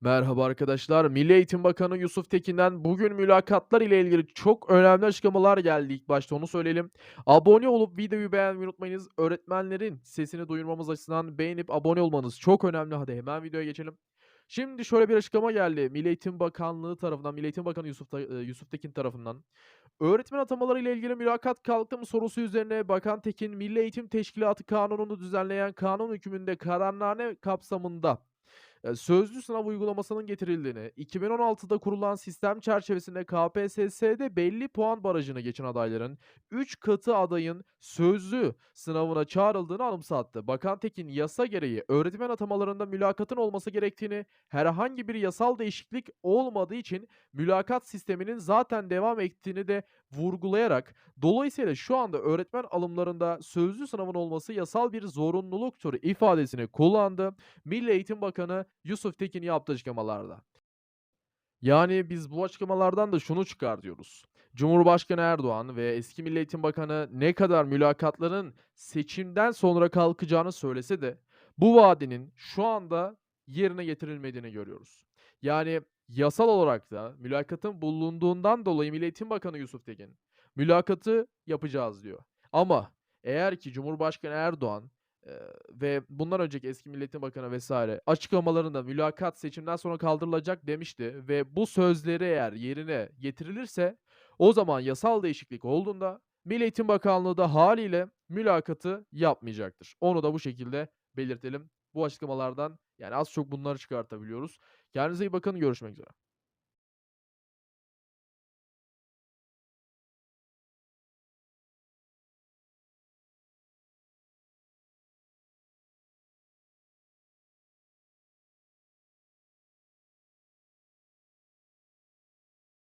Merhaba arkadaşlar. Milli Eğitim Bakanı Yusuf Tekin'den bugün mülakatlar ile ilgili çok önemli açıklamalar geldi. İlk başta onu söyleyelim. Abone olup videoyu beğenmeyi unutmayınız. Öğretmenlerin sesini duyurmamız açısından beğenip abone olmanız çok önemli. Hadi hemen videoya geçelim. Şimdi şöyle bir açıklama geldi. Milli Eğitim Bakanlığı tarafından, Milli Eğitim Bakanı Yusuf, e, Yusuf Tekin tarafından. Öğretmen atamaları ile ilgili mülakat kalktı mı sorusu üzerine Bakan Tekin, Milli Eğitim Teşkilatı Kanunu'nu düzenleyen kanun hükmünde kararname kapsamında sözlü sınav uygulamasının getirildiğini, 2016'da kurulan sistem çerçevesinde KPSS'de belli puan barajını geçen adayların 3 katı adayın sözlü sınavına çağrıldığını anımsattı. Bakan Tekin yasa gereği öğretmen atamalarında mülakatın olması gerektiğini, herhangi bir yasal değişiklik olmadığı için mülakat sisteminin zaten devam ettiğini de vurgulayarak dolayısıyla şu anda öğretmen alımlarında sözlü sınavın olması yasal bir zorunluluktur ifadesini kullandı. Milli Eğitim Bakanı Yusuf Tekin yaptığı açıklamalarda. Yani biz bu açıklamalardan da şunu çıkartıyoruz. Cumhurbaşkanı Erdoğan ve eski Milli Eğitim Bakanı ne kadar mülakatların seçimden sonra kalkacağını söylese de bu vaadinin şu anda yerine getirilmediğini görüyoruz. Yani yasal olarak da mülakatın bulunduğundan dolayı Milli Eğitim Bakanı Yusuf Tekin mülakatı yapacağız diyor. Ama eğer ki Cumhurbaşkanı Erdoğan ve bundan önceki eski Milli Eğitim Bakanı vs. açıklamalarında mülakat seçimden sonra kaldırılacak demişti ve bu sözleri eğer yerine getirilirse o zaman yasal değişiklik olduğunda Milli Bakanlığı da hâliyle mülakatı yapmayacaktır. Onu da bu şekilde belirtelim. Bu açıklamalardan yani az çok bunları çıkartabiliyoruz. Kendinize iyi bakın. Görüşmek üzere.